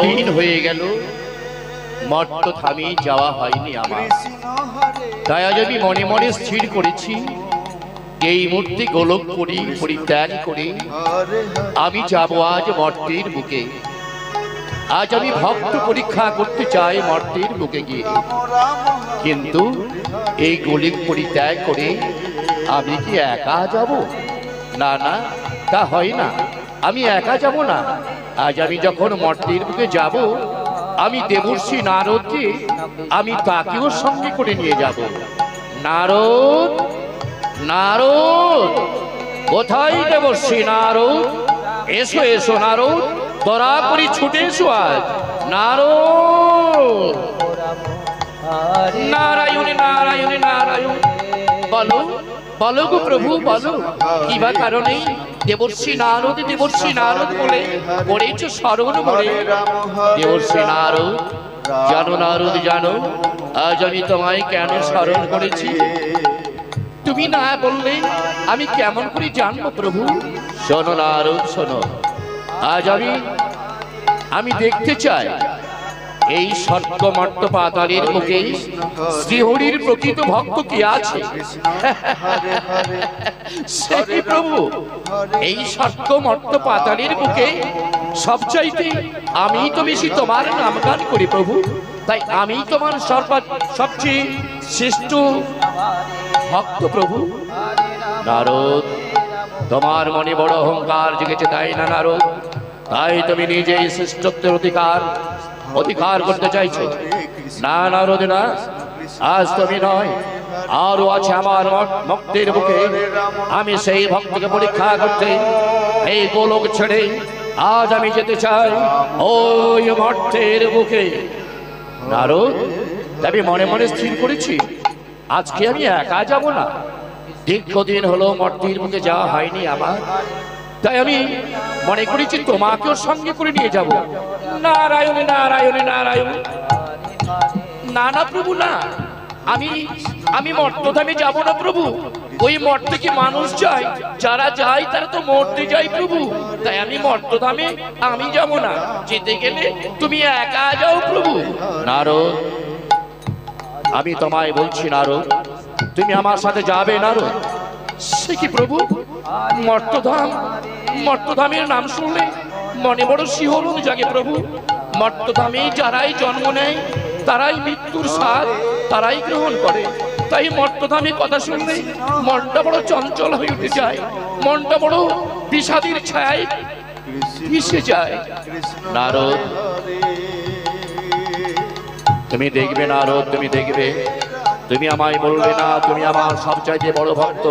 দিন হয়ে গেল। মর্ত থামি যাওয়া হয়নি আমার। তাই আজ আমি মনে মনে স্থির করেছি, এই মূর্তি গোলক করি, পরিত্যাগ করে। আমি যাব আজ মর্তির বুকে। আজ আমি ভক্ত পরীক্ষা করতে চাই মর্তির বুকে গিয়ে। কিন্তু এই গলিক পরিত্যাগ করে আমি কি একা যাব? না না, তা হয় না। আমি একা যাব না। আজ আমি যখন মর্তের বুকে যাব, আমি দেবর্ষী নারদকে, আমি তাকেও সঙ্গে করে নিয়ে যাব। নারদ নারদ, কোথায় দেবর্ষী নারদ? এসো এসো নারদ, দরা করি ছুটে এসো আজ। নারদ! নারায়ণ নারায়ণ নারায়ণ, বলো। বলো গো প্রভু বলো কি বা কারণে? দেবর্ষী নারদ দেবর্ষী নারদ বলে পড়েছ স্মরণ বলে। দেবর্ষী নারদ, জানো নারদ, জানো, আজ আমি তোমায় কেন স্মরণ করেছি? তুমি না বললে আমি কেমন করে জানব প্রভু? শোনো নারদ, শোনো। আজ আমি আমি দেখতে চাই। এই স্বর্গ মর্ত পাতালের মুখে শ্রীহরির প্রকৃত ভক্ত কি আছে? সেই প্রভু? এই স্বর্গ মর্ত পাতালের বুকে সবচাইতে আমি তো বেশি তোমার নামগান করি প্রভু। তাই আমি তোমার সর্বা সবচেয়ে শ্রেষ্ঠ ভক্ত প্রভু। নারদ, তোমার মনে বড় অহংকার জেগেছে, তাই না নারদ? তাই তুমি নিজেই শ্রেষ্ঠত্বের অধিকার অধিকার করতে চাইছো। না না আজ তুমি নয় আরও আছে আমার ভক্তের বুকে। আমি সেই ভক্তকে পরীক্ষা করতে এই গোলক ছেড়ে আজ আমি যেতে চাই ওই মর্তের বুকে। নারদ, আমি মনে মনে স্থির করেছি, আজকে আমি একা যাব না। দীর্ঘদিন হলো মর্তির মুখে যাওয়া হয়নি আমার। তাই আমি মনে করেছি তোমাকেও সঙ্গে করে নিয়ে যাব। নারায়ণ নারায়ণ নারায়ণ। না না, প্রভু, না। আমি আমি মর্তধামে যাব না, প্রভু। ওই মর্তে কি মানুষ যায়, যারা যায় তারা তো মরতে যায়, প্রভু। তাই আমি মর্তধামে আমি যাব না। যেতে গেলে তুমি একা যাও, প্রভু। নারদ, আমি তোমায় বলছি, নারদ, তুমি আমার সাথে যাবে, নারদ। সে কি, প্রভু? মর্তধাম? মর্তধামের নাম শুনলে মনে বড় শিহরণ জাগে প্রভু। মর্তধামে যারাই জন্ম নেয়, তারাই মৃত্যুর স্বাদ, তারাই গ্রহণ করে। তাই মর্তধামে কথা শুনলে মনটা বড় চঞ্চল হয়ে উঠে যায়। মনটা বড় বিষাদের ছায় মিশে যায়। নারদ, তুমি দেখবে নারদ, তুমি দেখবে। তুমি আমায় বলবে না, তুমি আমার সবচাইতে বড় ভক্ত।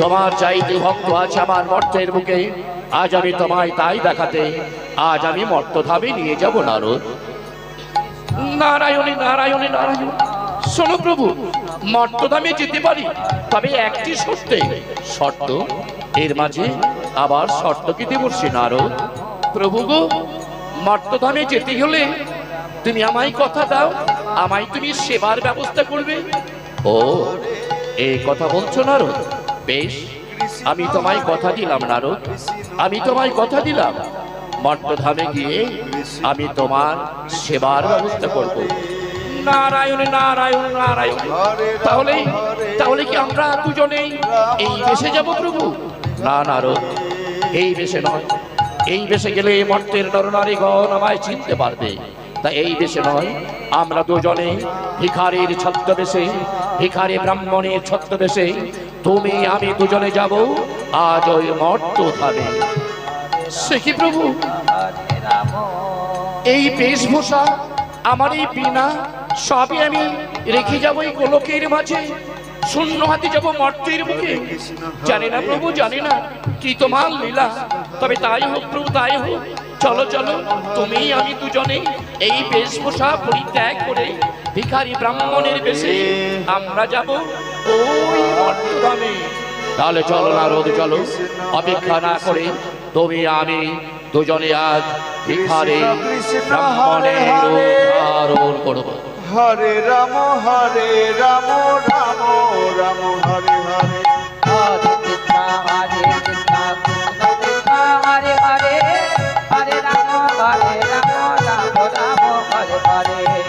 তোমার চাইতে ভক্ত আছে আমার মর্তের বুকে আজ আমি তোমায় তাই দেখাতে, আজ আমি মর্তধামে নিয়ে যাব নারদ। নারায়ণী নারায়ণী, নারায়ণ, শোনো প্রভু, মর্তধামে যেতে পারি, তবে একটি শর্তে। শর্ত? এর মাঝে আবার শর্ত কি দেব সে নারদ? প্রভু গো, মর্তধামে যেতে হলে তুমি আমায় কথা দাও, আমায় তুমি সেবার ব্যবস্থা করবে। ও এই কথা বলছো নারদ? বেশ, আমি তোমায় কথা দিলাম, নারদ। আমি তোমায় কথা দিলাম। মর্তধামে গিয়ে আমি তোমার সেবার ব্যবস্থা করব। নারায়ণ নারায়ণ নারায়ণ। তাহলে তাহলে কি আমরা দুজনেই এই বেশে যাব প্রভু? না, নারদ, এই বেশে নয়। এই বেশে গেলে মর্তের নরনারীগণ আমায় চিনতে পারবে। তা এই বেশে নয়, আমরা দুজনে ভিখারির ছদ্মবেশে, ভিখারি ব্রাহ্মণের ছদ্মবেশে তুমি, আমি দুজনে যাব। আজ ওই মর্ত ধামে সে কি প্রভু? এই বেশভূষা, আমার এই বিনা সবই আমি রেখে যাব এই গোলকের মাঝে। শূন্য হাতে যাব মর্তের মুখে জানি না প্রভু, জানি না কি তোমার লীলা। তবে তাই হোক প্রভু, তাই হোক। চলো চলো তুমি আমি দুজনে এই বেশভূষা পরিত্যাগ করে ভিখারি ব্রাহ্মণের বেশে আমরা যাব। তাহলে চলো না রোদ চলো। অপেক্ষা না করে তুমি আমি দুজনে আজ ভিখারি ধারণ করব। হরে রাম হরে রাম রাম রাম হরে হরে।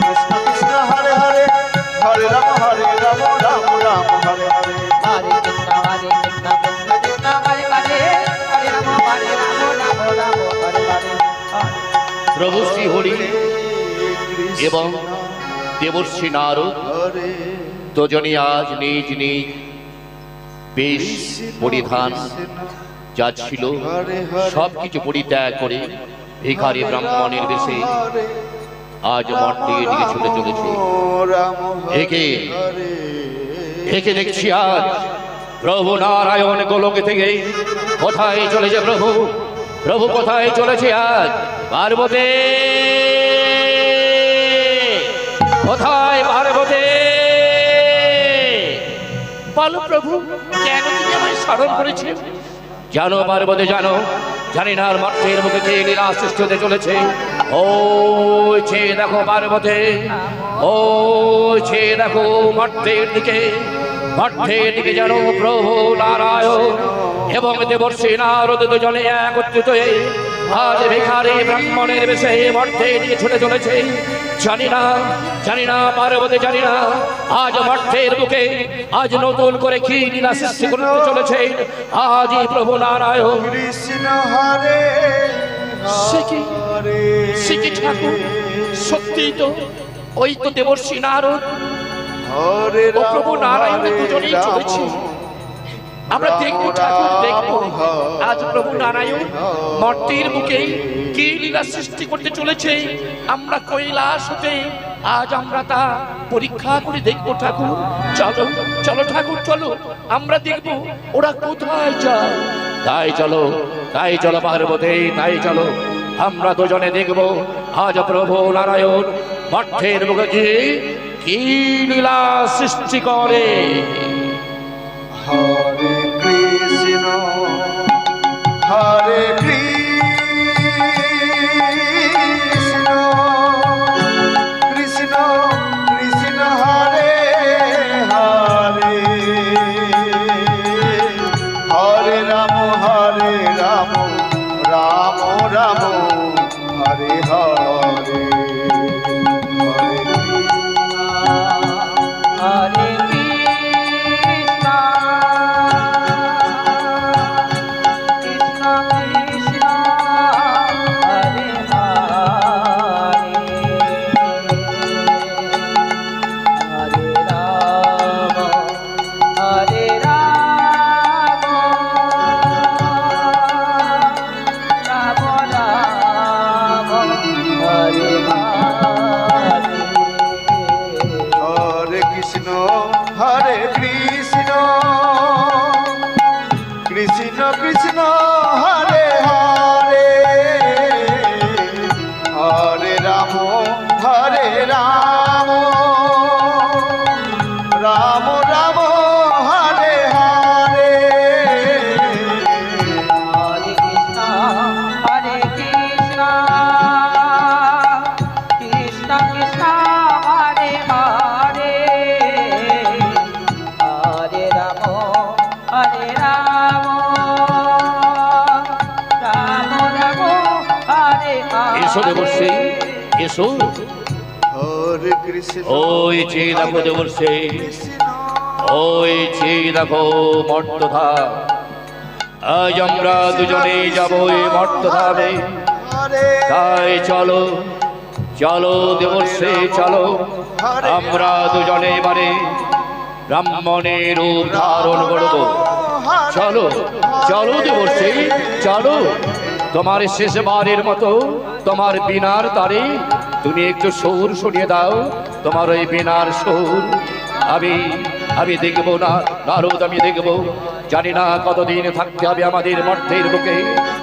কৃষ্ণ কৃষ্ণ হরে হরে। হরে রাম হরে রাম রাম রাম হরে হরে। প্রভু শ্রী হরি এবং দেবর্ষী নারদ দুজনই আজ নিজ নিজ বেশ পরিধান যা ছিল সব কিছু পরিত্যাগ করে ভিখারি ব্রাহ্মণের বেশে আজ মঠটির দিকে ছুটে চলেছে। একে একে দেখছি আজ। প্রভু নারায়ণ গোলক থেকে কোথায় চলেছে প্রভু? প্রভু কোথায় চলেছে আজ? পার্বতী, কোথায় পার্বতী? বলো প্রভু, কেন তুমি আমায় স্মরণ করেছেন জানো পার্বতী, জানো। জানি না মাঠের মুখে কে লীলা সৃষ্টি হতে চলেছে। ও ছে দেখো পার্বতে ও ছে দেখো মাঠের দিকে মাঠের দিকে জানো প্রভু নারায়ণ এবং দেবর্ষী নারদ দুজনে একত্রিত হয়ে আজ ভিখারি ব্রাহ্মণের বেশে মঠের দিকে ছুটে চলেছে। জানি না জানি না পার্বতী জানি না আজ মঠের বুকে আজ নতুন করে কি লীলা সৃষ্টি করতে চলেছে। আজই প্রভু নারায়ণ। কৃষ্ণ হরে সে কি? হরে। সে কি ঠাকুর? সত্যি তো ওই তো দেবর্ষী নারদ। ও প্রভু নারায়ণের দুজনেই চলেছে। আমরা দেখব ঠাকুর দেখব। আজ প্রভু নারায়ণ মর্তির বুকে কি লীলা সৃষ্টি করতে চলেছে? আমরা কৈলাস হতে আজ আমরা তা পরীক্ষা করে দেখব ঠাকুর। চলো চলো ঠাকুর চলো। আমরা দেখব ওরা কোথায় যায়। তাই চলো তাই চলো পার্বতী তাই চলো। আমরা দুজনে দেখব আজ প্রভু নারায়ণ মঠের মুখে কি লীলা সৃষ্টি করে। হরে কৃষ্ণ হরে কৃষ্ণ এসো দেবর্ষে এসো। ওই যে দেখো দেবর্ষে ওই যে দেখো মর্তধা। আজ আমরা দুজনে যাব এই মর্তধাবে তাই চলো চলো দেবর্ষে চলো। আমরা দুজনে এবারে ব্রাহ্মণের ধারণ করব চলো চলো দেবর্ষে, চলো। তোমার শেষবারের মতো তোমার বিনার তারে তুমি একটু সুর শুনিয়ে দাও। তোমার ওই বিনার সুর আমি আমি দেখব না, নারদ আমি দেখব। জানি না কতদিন থাকতে হবে আমাদের মর্তের বুকে।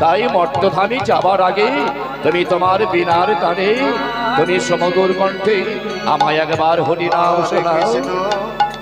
তাই মর্তধামে যাবার আগে তুমি তোমার বিনার তারে তুমি সমুদর কণ্ঠে আমায় একবার হরি নাম শোনাও। কৃষ্ণ